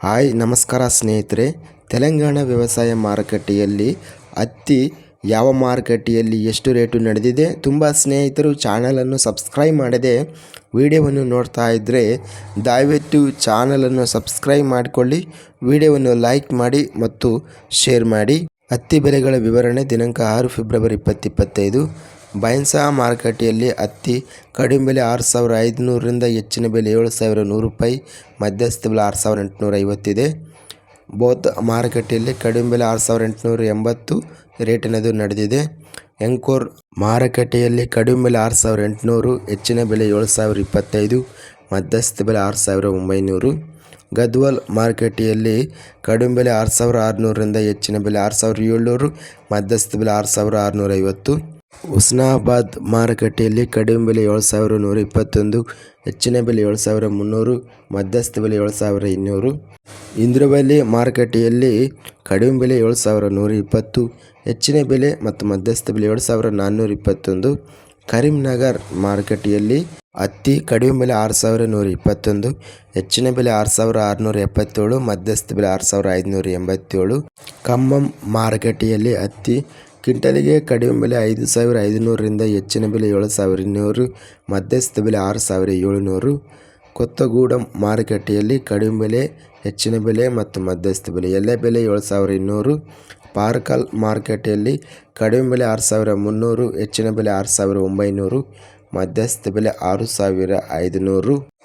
Hi, ನಮಸ್ಕಾರ ಸ್ನೇಹಿತರೆ. ತೆಲಂಗಾಣ ವ್ಯವಸಾಯ ಮಾರುಕಟ್ಟೆಯಲ್ಲಿ ಹತ್ತಿ ಯಾವ ಮಾರುಕಟ್ಟೆಯಲ್ಲಿ ಎಷ್ಟು ರೇಟು ನಡೆದಿದೆ ತುಂಬ ಸ್ನೇಹಿತರು ಚಾನಲನ್ನು ಸಬ್ಸ್ಕ್ರೈಬ್ ಮಾಡದೆ ವಿಡಿಯೋವನ್ನು ನೋಡ್ತಾ ಇದ್ದರೆ ದಯವಿಟ್ಟು ಚಾನಲನ್ನು ಸಬ್ಸ್ಕ್ರೈಬ್ ಮಾಡಿಕೊಳ್ಳಿ, ವಿಡಿಯೋವನ್ನು ಲೈಕ್ ಮಾಡಿ ಮತ್ತು ಶೇರ್ ಮಾಡಿ. ಹತ್ತಿ ಬೆಲೆಗಳ ವಿವರಣೆ ದಿನಾಂಕ ಆರು ಫೆಬ್ರವರಿ ಇಪ್ಪತ್ತಿಪ್ಪತ್ತೈದು ಬೈನ್ಸಾ ಮಾರುಕಟ್ಟೆಯಲ್ಲಿ ಹತ್ತಿ ಕಡಿಮೆ ಬೆಲೆ ಆರು ಸಾವಿರ ಐದುನೂರರಿಂದ ಹೆಚ್ಚಿನ ಬೆಲೆ ಏಳು ಸಾವಿರ ನೂರು ರೂಪಾಯಿ, ಮಧ್ಯಸ್ಥ ಬೆಲೆ ಆರು ಸಾವಿರ ಎಂಟುನೂರ ಐವತ್ತಿದೆ. ಬೌದ್ಧ ಮಾರುಕಟ್ಟೆಯಲ್ಲಿ ಕಡಿಮೆ ಬೆಲೆ ಆರು ಸಾವಿರ ಎಂಟುನೂರ ಎಂಬತ್ತು ರೇಟಿನದು ನಡೆದಿದೆ. ಎಂಕೋರ್ ಮಾರುಕಟ್ಟೆಯಲ್ಲಿ ಕಡಿಮೆ ಬೆಲೆ ಆರು ಸಾವಿರ ಎಂಟುನೂರು, ಹೆಚ್ಚಿನ ಬೆಲೆ ಏಳು ಸಾವಿರ ಇಪ್ಪತ್ತೈದು, ಮಧ್ಯಸ್ಥ ಬೆಲೆ ಆರು ಸಾವಿರ ಒಂಬೈನೂರು. ಗದ್ವಾಲ್ ಮಾರುಕಟ್ಟೆಯಲ್ಲಿ ಕಡಿಮೆ ಬೆಲೆ ಆರು ಸಾವಿರ ಆರುನೂರರಿಂದ ಹೆಚ್ಚಿನ ಬೆಲೆ ಆರು ಸಾವಿರ ಏಳ್ನೂರು, ಮಧ್ಯಸ್ಥ ಬೆಲೆ ಆರು ಸಾವಿರ ಆರುನೂರ ಐವತ್ತು. ಹುಸ್ನಾಬಾದ್ ಮಾರುಕಟ್ಟೆಯಲ್ಲಿ ಕಡಿಮೆ ಬೆಲೆ ಏಳು ಸಾವಿರ ನೂರ ಇಪ್ಪತ್ತೊಂದು, ಹೆಚ್ಚಿನ ಬೆಲೆ ಏಳು ಸಾವಿರ ಮುನ್ನೂರು, ಮಧ್ಯಸ್ಥ ಬೆಲೆ ಏಳು ಸಾವಿರ ಇನ್ನೂರು. ಇಂದ್ರವಲ್ಲಿ ಮಾರುಕಟ್ಟೆಯಲ್ಲಿ ಕಡಿಮೆ ಬೆಲೆ ಏಳು ಸಾವಿರ ನೂರ ಇಪ್ಪತ್ತು, ಹೆಚ್ಚಿನ ಬೆಲೆ ಮತ್ತು ಮಧ್ಯಸ್ಥ ಬೆಲೆ ಏಳು ಸಾವಿರ ನಾನ್ನೂರ ಇಪ್ಪತ್ತೊಂದು. ಕರೀಂನಗರ್ ಮಾರುಕಟ್ಟೆಯಲ್ಲಿ ಹತ್ತಿ ಕಡಿಮೆ ಬೆಲೆ ಆರು ಸಾವಿರ ನೂರ ಇಪ್ಪತ್ತೊಂದು, ಹೆಚ್ಚಿನ ಬೆಲೆ ಆರು ಸಾವಿರ ಆರುನೂರ ಎಪ್ಪತ್ತೇಳು, ಮಧ್ಯಸ್ಥ ಬೆಲೆ ಆರು ಸಾವಿರ ಐದುನೂರ ಎಂಬತ್ತೇಳು. ಖಮ್ಮಂ ಮಾರುಕಟ್ಟೆಯಲ್ಲಿ ಹತ್ತಿ ಕ್ವಿಂಟಲಿಗೆ ಕಡಿಮೆ ಬೆಲೆ ಐದು ಸಾವಿರ ಐದುನೂರರಿಂದ ಹೆಚ್ಚಿನ ಬೆಲೆ ಏಳು ಸಾವಿರ ಇನ್ನೂರು ಮಧ್ಯಸ್ಥ ಬೆಲೆ ಆರು ಸಾವಿರ ಏಳುನೂರು. ಕೊತ್ತಗೂಡಂ ಮಾರುಕಟ್ಟೆಯಲ್ಲಿ ಕಡಿಮೆ ಬೆಲೆ, ಹೆಚ್ಚಿನ ಬೆಲೆ ಮತ್ತು ಮಧ್ಯಸ್ಥ ಬೆಲೆ. ಎಲೆ ಬೆಲೆ ಏಳು ಸಾವಿರ ಇನ್ನೂರು. ಪಾರ್ಕಲ್ ಮಾರುಕಟ್ಟೆಯಲ್ಲಿ ಕಡಿಮೆ ಬೆಲೆ ಆರು ಸಾವಿರ ಮುನ್ನೂರು, ಹೆಚ್ಚಿನ ಬೆಲೆ ಆರು ಸಾವಿರ ಒಂಬೈನೂರು ಮಧ್ಯಸ್ಥ ಬೆಲೆ ಆರು ಸಾವಿರ ಐದುನೂರು.